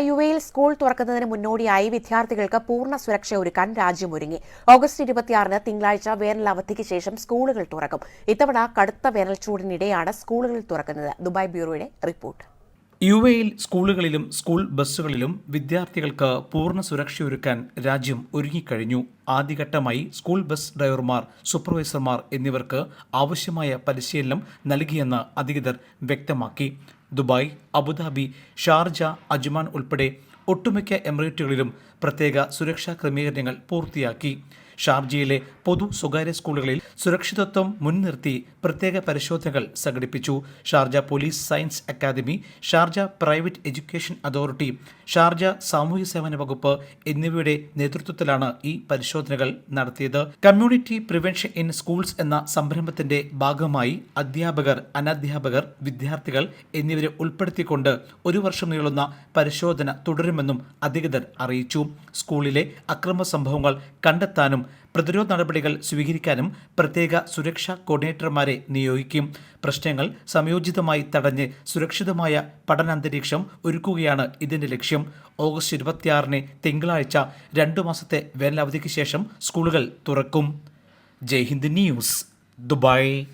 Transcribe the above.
U എയിൽ school തുറക്കുന്നതിന് മുന്നോടിയായി വിദ്യാർത്ഥികൾക്ക് പൂർണ സുരക്ഷ ഒരുക്കാൻ രാജ്യമൊരുങ്ങി. ഓഗസ്റ്റ് ഇരുപത്തിയാറിന് തിങ്കളാഴ്ച വേനൽ അവധിക്ക് ശേഷം സ്കൂളുകൾ തുറക്കും. ഇത്തവണ കടുത്ത വേനൽ ചൂടിനിടെയാണ് സ്കൂളുകൾ തുറക്കുന്നത്. Dubai ബ്യൂറോയുടെ report. യു എയിൽ സ്കൂളുകളിലും സ്കൂൾ ബസ്സുകളിലും വിദ്യാർത്ഥികൾക്ക് പൂർണ സുരക്ഷയൊരുക്കാൻ രാജ്യം ഒരുങ്ങിക്കഴിഞ്ഞു. ആദ്യഘട്ടമായി സ്കൂൾ ബസ് ഡ്രൈവർമാർ സൂപ്പർവൈസർമാർ എന്നിവർക്ക് ആവശ്യമായ പരിശീലനം നൽകിയെന്ന് അധികൃതർ വ്യക്തമാക്കി. ദുബായ് അബുദാബി ഷാർജ അജ്മാൻ ഉൾപ്പെടെ ഒട്ടുമിക്ക എമിറേറ്റുകളിലും പ്രത്യേക സുരക്ഷാ ക്രമീകരണങ്ങൾ പൂർത്തിയാക്കി. ഷാർജയിലെ പൊതു സ്വകാര്യ സ്കൂളുകളിൽ സുരക്ഷിതത്വം മുൻനിർത്തി പ്രത്യേക പരിശോധനകൾ സംഘടിപ്പിച്ചു. Sharjah police science academy Sharjah private education authority Sharjah സാമൂഹ്യ സേവന വകുപ്പ് എന്നിവയുടെ നേതൃത്വത്തിലാണ് ഈ പരിശോധനകൾ നടത്തിയത്. കമ്മ്യൂണിറ്റി പ്രിവെൻഷൻ ഇൻ സ്കൂൾസ് എന്ന സംരംഭത്തിന്റെ ഭാഗമായി അധ്യാപകർ അനധ്യാപകർ വിദ്യാർത്ഥികൾ എന്നിവരെ ഉൾപ്പെടുത്തിക്കൊണ്ട് ഒരു വർഷം നീളുന്ന പരിശോധന തുടരുമെന്നും അധികൃതർ അറിയിച്ചു. സ്കൂളിലെ അക്രമ സംഭവങ്ങൾ കണ്ടെത്താനും പ്രതിരോധ നടപടികൾ സ്വീകരിക്കാനും പ്രത്യേക സുരക്ഷാ കോർഡിനേറ്റർമാരെ നിയോഗിക്കും. പ്രശ്നങ്ങൾ സംയോജിതമായി തടഞ്ഞ് സുരക്ഷിതമായ പഠനാന്തരീക്ഷം ഒരുക്കുകയാണ് ഇതിന്റെ ലക്ഷ്യം. ഓഗസ്റ്റ് ഇരുപത്തിയാറിന് തിങ്കളാഴ്ച രണ്ടു മാസത്തെ വേനലവധിക്ക് ശേഷം സ്കൂളുകൾ തുറക്കും. Jai Hind news Dubai.